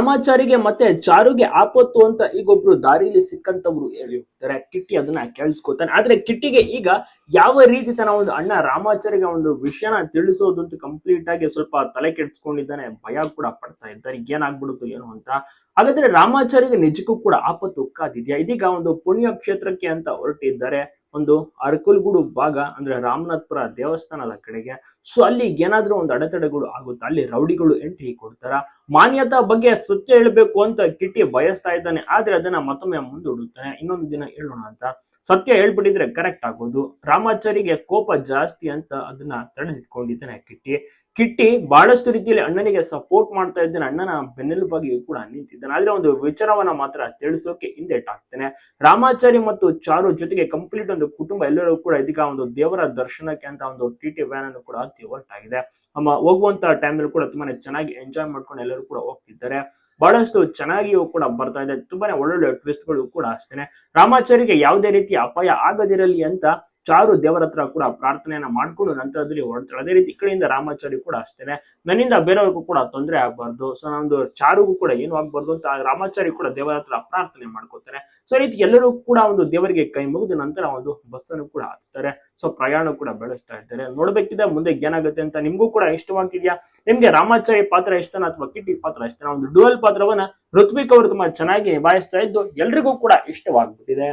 ರಾಮಾಚಾರಿಗೆ ಮತ್ತೆ ಚಾರುಗೆ ಆಪತ್ತು ಅಂತ ಈಗೊಬ್ರು ದಾರಿಲಿ ಸಿಕ್ಕಂತವ್ರು ಹೇಳಿ ಹೋಗ್ತಾರೆ ಕಿಟ್ಟಿ ಅದನ್ನ ಕೇಳಿಸ್ಕೊತಾನೆ. ಆದ್ರೆ ಕಿಟ್ಟಿಗೆ ಈಗ ಯಾವ ರೀತಿ ತನ್ನ ಒಂದು ಅಣ್ಣ ರಾಮಾಚಾರಿಗೆ ಒಂದು ವಿಷಯನ ತಿಳಿಸೋದು ಅಂತ ಕಂಪ್ಲೀಟ್ ಆಗಿ ಸ್ವಲ್ಪ ತಲೆ ಕೆಡ್ಸ್ಕೊಂಡಿದ್ದಾನೆ ಭಯ ಕೂಡ ಪಡ್ತಾ ಇದ್ದಾರೆ. ಏನಾಗ್ಬಿಡುತ್ತೋ ಏನು ಅಂತ. ಹಾಗಾದ್ರೆ ರಾಮಾಚಾರಿಗೆ ನಿಜಕ್ಕೂ ಕೂಡ ಆಪತ್ತು ಕಾದಿದ್ಯಾ ಇದೀಗ ಒಂದು ಪುಣ್ಯ ಕ್ಷೇತ್ರಕ್ಕೆ ಅಂತ ಹೊರಟಿದ್ದಾರೆ. ಒಂದು ಅರಕಲ್ಗೂಡು ಭಾಗ ಅಂದ್ರೆ ರಾಮನಾಥ್ಪುರ ದೇವಸ್ಥಾನದ ಕಡೆಗೆ. ಸೊ ಅಲ್ಲಿ ಏನಾದ್ರೂ ಒಂದು ಅಡೆತಡೆಗಳು ಆಗುತ್ತಾ? ಅಲ್ಲಿ ರೌಡಿಗಳು ಎಂಟ್ರಿ ಕೊಡ್ತಾರ? ಮಾನ್ಯತಾ ಬಗ್ಗೆ ಸತ್ಯ ಹೇಳ್ಬೇಕು ಅಂತ ಕಿಟ್ಟಿ ಬಯಸ್ತಾ ಇದ್ದಾನೆ. ಆದ್ರೆ ಅದನ್ನ ಮತ್ತೊಮ್ಮೆ ಮುಂದೂಡುತ್ತಾನೆ. ಇನ್ನೊಂದು ದಿನ ಹೇಳೋಣ ಅಂತ. ಸತ್ಯ ಹೇಳ್ಬಿಟ್ಟಿದ್ರೆ ಕರೆಕ್ಟ್ ಆಗೋದು. ರಾಮಾಚಾರಿಗೆ ಕೋಪ ಜಾಸ್ತಿ ಅಂತ ಅದನ್ನ ತಡೆದಿಟ್ಕೊಂಡಿದ್ದಾನೆ ಕಿಟ್ಟಿ. ಕಿಟ್ಟಿ ಬಹಳಷ್ಟು ರೀತಿಯಲ್ಲಿ ಅಣ್ಣನಿಗೆ ಸಪೋರ್ಟ್ ಮಾಡ್ತಾ ಇದ್ದಾನೆ. ಅಣ್ಣನ ಬೆನ್ನೆಲುಬಾಗಿಯೂ ಕೂಡ ನಿಂತಿದ್ದಾನೆ. ಆದ್ರೆ ಒಂದು ವಿಚಾರವನ್ನ ಮಾತ್ರ ತಿಳಿಸೋಕೆ ಹಿಂದೆಟ್ಟಾಗ್ತಾನೆ ರಾಮಾಚಾರಿ ಮತ್ತು ಚಾರು ಜೊತೆಗೆ ಕಂಪ್ಲೀಟ್ ಒಂದು ಕುಟುಂಬ ಎಲ್ಲರೂ ಕೂಡ ಇದೀಗ ಒಂದು ದೇವರ ದರ್ಶನಕ್ಕೆ ಅಂತ ಒಂದು ಟಿ ಟಿ ವ್ಯಾನ್ ಅನ್ನು ಕೂಡ ಹತ್ತಿ ಹೊರಟಾಗಿದೆ. ಅಮ್ಮ, ಹೋಗುವಂತ ಟೈಮಲ್ಲಿ ಕೂಡ ತುಂಬಾನೇ ಚೆನ್ನಾಗಿ ಎಂಜಾಯ್ ಮಾಡ್ಕೊಂಡು ಎಲ್ಲರೂ ಕೂಡ ಹೋಗ್ತಿದ್ದಾರೆ. ಬಹಳಷ್ಟು ಚೆನ್ನಾಗಿಯೂ ಕೂಡ ಬರ್ತಾ ಇದೆ. ತುಂಬಾನೇ ಒಳ್ಳೊಳ್ಳೆ ಟ್ವಿಸ್ಟ್ಗಳು ಕೂಡ ಅಷ್ಟೇನೆ. ರಾಮಾಚಾರಿಗೆ ಯಾವುದೇ ರೀತಿಯ ಅಪಾಯ ಆಗದಿರಲಿ ಅಂತ ಚಾರು ದೇವರ ಹತ್ರ ಕೂಡ ಪ್ರಾರ್ಥನೆಯನ್ನ ಮಾಡ್ಕೊಂಡು ನಂತರದಲ್ಲಿ ಹೊರಡ್ತಾಳೆ ಅದೇ ರೀತಿ ಕಡೆಯಿಂದ ರಾಮಾಚಾರಿ ಕೂಡ ಅಷ್ಟೇನೆ. ನನ್ನಿಂದ ಬೇರೆಯವ್ರಿಗೂ ಕೂಡ ತೊಂದರೆ ಆಗ್ಬಾರ್ದು. ಸೊ ನಮ್ದು ಚಾರುಗೂ ಕೂಡ ಏನು ಆಗ್ಬಾರ್ದು ಅಂತ ರಾಮಾಚಾರಿ ಕೂಡ ದೇವರ ಹತ್ರ ಪ್ರಾರ್ಥನೆ ಮಾಡ್ಕೋತಾರೆ ಸೊ ರೀತಿ ಎಲ್ಲರೂ ಕೂಡ ಒಂದು ದೇವರಿಗೆ ಕೈ ಮುಗಿದ ನಂತರ ಒಂದು ಬಸ್ ಅನ್ನು ಕೂಡ ಹಚ್ತಾರೆ ಸೊ ಪ್ರಯಾಣ ಕೂಡ ಬೆಳೆಸ್ತಾ ಇದ್ದಾರೆ. ನೋಡ್ಬೇಕಿದೆ ಮುಂದೆ ಏನಾಗುತ್ತೆ ಅಂತ ನಿಮ್ಗೂ ಕೂಡ ಇಷ್ಟವಾಗ್ತಿದ್ಯಾ? ನಿಮ್ಗೆ ರಾಮಾಚಾರಿ ಪಾತ್ರ ಇಷ್ಟನ ಅಥವಾ ಕಿಟ್ಟಿ ಪಾತ್ರ ಇಷ್ಟನ ಒಂದು ಡುವೆಲ್ ಪಾತ್ರವನ್ನ ಋತ್ವಿಕ್ ಅವರು ತುಂಬಾ ಚೆನ್ನಾಗಿ ನಿಭಾಯಿಸ್ತಾ ಇದ್ದು ಎಲ್ರಿಗೂ ಕೂಡ ಇಷ್ಟವಾಗ್ಬಿಟ್ಟಿದೆ.